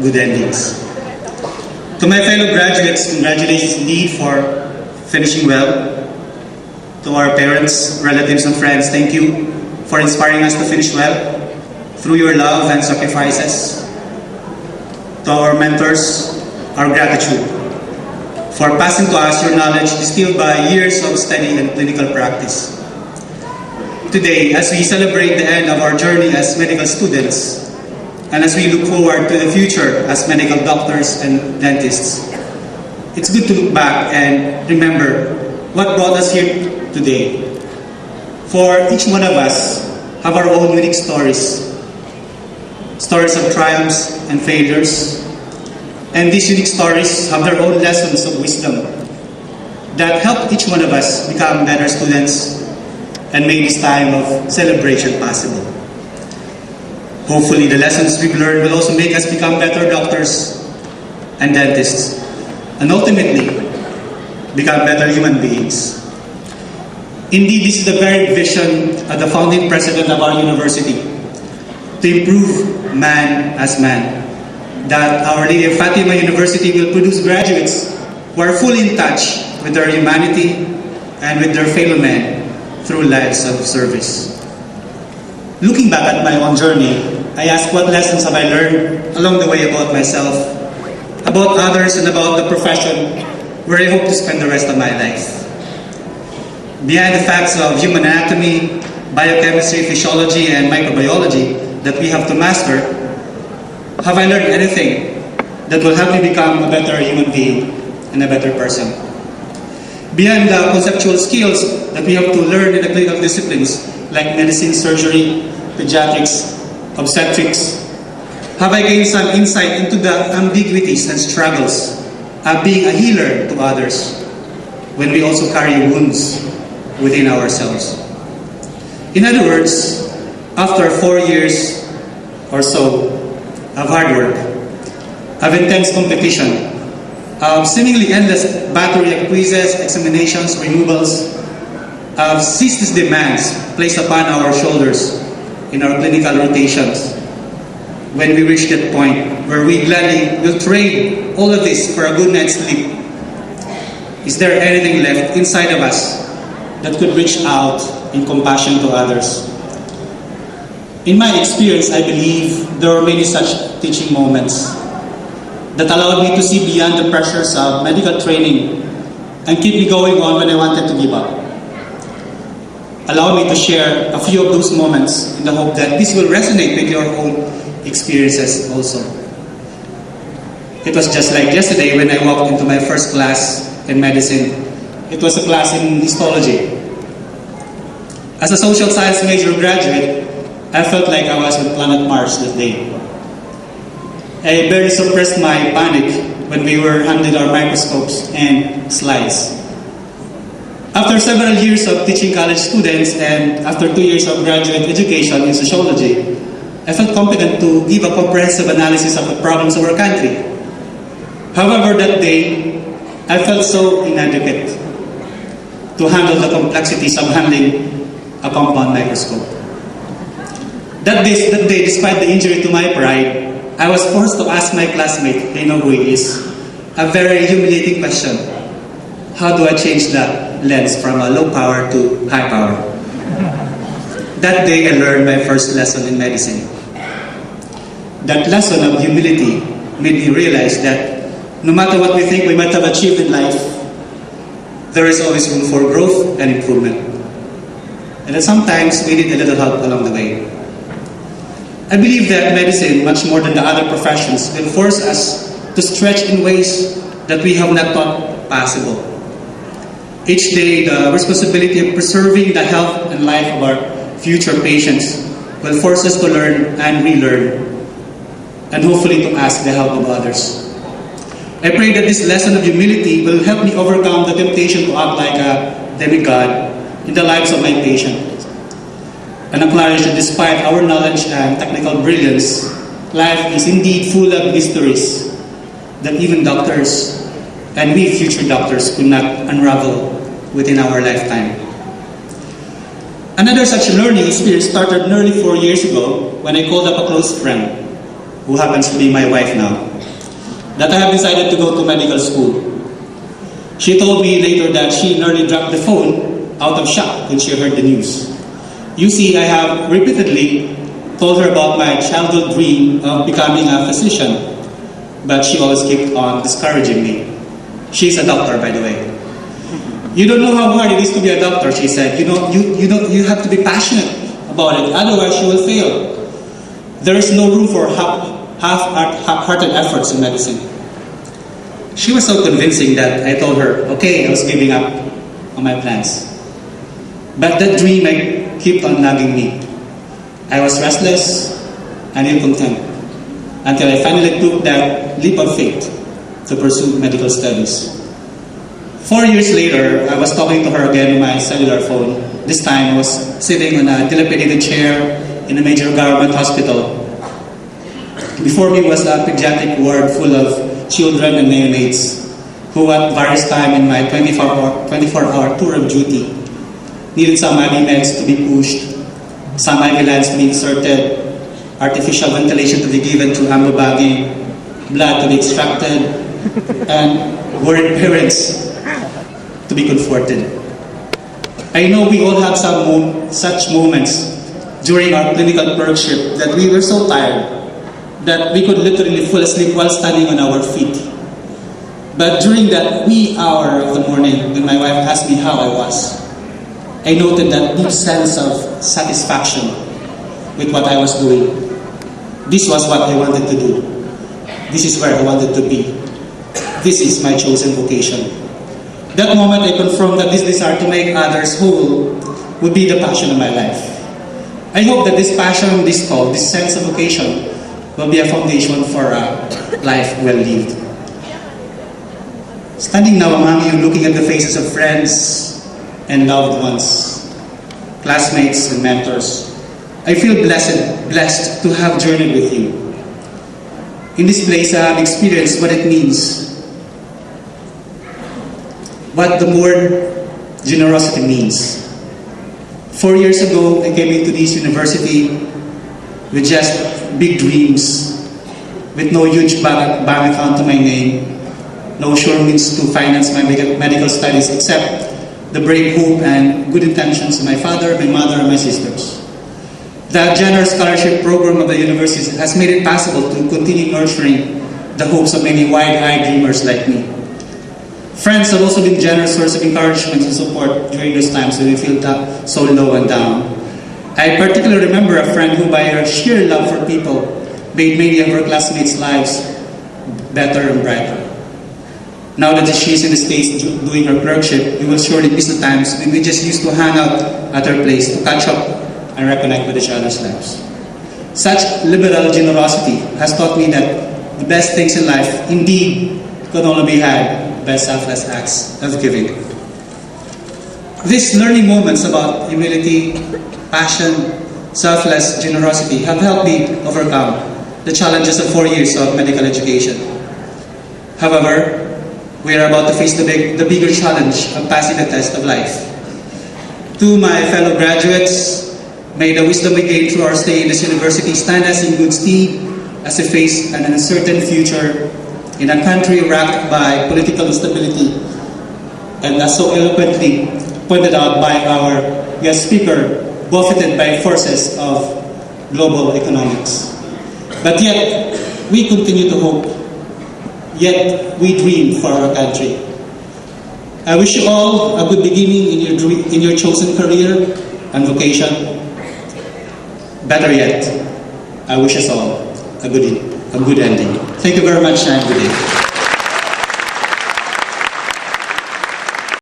good endings. To my fellow graduates, congratulations indeed for finishing well. To our parents, relatives, and friends, thank you for inspiring us to finish well through your love and sacrifices. To our mentors, our gratitude for passing to us your knowledge distilled by years of study and clinical practice. Today, as we celebrate the end of our journey as medical students, and as we look forward to the future as medical doctors and dentists, it's good to look back and remember what brought us here today. For each one of us have our own unique stories, stories of triumphs and failures, and these unique stories have their own lessons of wisdom that help each one of us become better students and make this time of celebration possible. Hopefully, the lessons we've learned will also make us become better doctors and dentists, and ultimately, become better human beings. Indeed, this is the very vision of the founding president of our university to improve man as man. That Our Lady of Fatima University will produce graduates who are fully in touch with their humanity and with their fellow men through lives of service. Looking back at my own journey, I ask what lessons have I learned along the way about myself, about others, and about the profession where I hope to spend the rest of my life. Behind the facts of human anatomy, biochemistry, physiology, and microbiology that we have to master, have I learned anything that will help me become a better human being and a better person? Beyond the conceptual skills that we have to learn in the clinical disciplines like medicine, surgery, pediatrics, obstetrics, have I gained some insight into the ambiguities and struggles of being a healer to others when we also carry wounds within ourselves. In other words, after four years or so of hard work, of intense competition, of seemingly endless battery of quizzes, examinations, removals, of ceaseless demands placed upon our shoulders in our clinical rotations, when we reach that point where we gladly will trade all of this for a good night's sleep, is there anything left inside of us that could reach out in compassion to others? In my experience, I believe there were many such teaching moments that allowed me to see beyond the pressures of medical training and keep me going on when I wanted to give up. Allow me to share a few of those moments in the hope that this will resonate with your own experiences also. It was just like yesterday when I walked into my first class in medicine. It was a class in histology. As a social science major graduate, I felt like I was on planet Mars that day. I barely suppressed my panic when we were handed our microscopes and slides. After several years of teaching college students and after two years of graduate education in sociology, I felt competent to give a comprehensive analysis of the problems of our country. However, that day, I felt so inadequate to handle the complexities of handling a compound microscope. That day, that day, despite the injury to my pride, I was forced to ask my classmate, Reino Guilis, a very humiliating question. How do I change the lens from a low power to high power? That day, I learned my first lesson in medicine. That lesson of humility made me realize that no matter what we think we might have achieved in life, there is always room for growth and improvement. And that sometimes we need a little help along the way. I believe that medicine, much more than the other professions, will force us to stretch in ways that we have not thought possible. Each day, the responsibility of preserving the health and life of our future patients will force us to learn and relearn, and hopefully to ask the help of others. I pray that this lesson of humility will help me overcome the temptation to act like a demigod in the lives of my patients and acknowledge that despite our knowledge and technical brilliance, life is indeed full of mysteries that even doctors and we future doctors could not unravel within our lifetime. Another such learning experience started nearly four years ago when I called up a close friend who happens to be my wife now, that I have decided to go to medical school. She told me later that she nearly dropped the phone out of shock when she heard the news. You see, I have repeatedly told her about my childhood dream of becoming a physician, but she always kept on discouraging me. She's a doctor, by the way. You don't know how hard it is to be a doctor, she said. You know, you, you, know, you have to be passionate about it, otherwise you will fail. There is no room for half, half-hearted efforts in medicine. She was so convincing that I told her, okay, I was giving up on my plans. But that dream I kept on nagging me. I was restless and ill content until I finally took that leap of faith to pursue medical studies. Four years later, I was talking to her again on my cellular phone. This time I was sitting on a dilapidated chair in a major government hospital. Before me was a pediatric ward full of children and neonates who at various time in my 24-hour 24 hour tour of duty needed some IV meds to be pushed, some IV lines to be inserted, artificial ventilation to be given to ambubagging, blood to be extracted, and worried parents be comforted. I know we all have some mo- such moments during our clinical clerkship that we were so tired that we could literally fall asleep while standing on our feet. But during that wee hour of the morning, when my wife asked me how I was, I noted that deep sense of satisfaction with what I was doing. This was what I wanted to do. This is where I wanted to be. This is my chosen vocation. That moment I confirmed that this desire to make others whole would be the passion of my life. I hope that this passion, this call, this sense of vocation will be a foundation for a life well lived. Standing now among you, looking at the faces of friends and loved ones, classmates and mentors, I feel blessed, blessed to have journeyed with you. In this place, I have experienced what it means, what the word generosity means. Four years ago, I came into this university with just big dreams, with no huge bank, bank account to my name, no sure means to finance my medical studies except the brave hope and good intentions of my father, my mother, and my sisters. The generous scholarship program of the university has made it possible to continue nurturing the hopes of many wide-eyed dreamers like me. Friends have also been generous source of encouragement and support during those times when we feel da- so low and down. I particularly remember a friend who, by her sheer love for people, made many of her classmates' lives better and brighter. Now that she's in the States doing her clerkship, we will surely miss the times when we just used to hang out at her place to catch up and reconnect with each other's lives. Such liberal generosity has taught me that the best things in life indeed can only be had by selfless acts of giving. These learning moments about humility, passion, selfless generosity have helped me overcome the challenges of four years of medical education. However, we are about to face the, big, the bigger challenge of passing the test of life. To my fellow graduates, may the wisdom we gain through our stay in this university stand us in good stead as we face an uncertain future in a country racked by political instability and as so eloquently pointed out by our guest speaker, buffeted by forces of global economics. But yet, we continue to hope, yet we dream for our country. I wish you all a good beginning in your, dream, in your chosen career and vocation. Better yet, I wish us all a good, a good ending. Thank you very much and good day.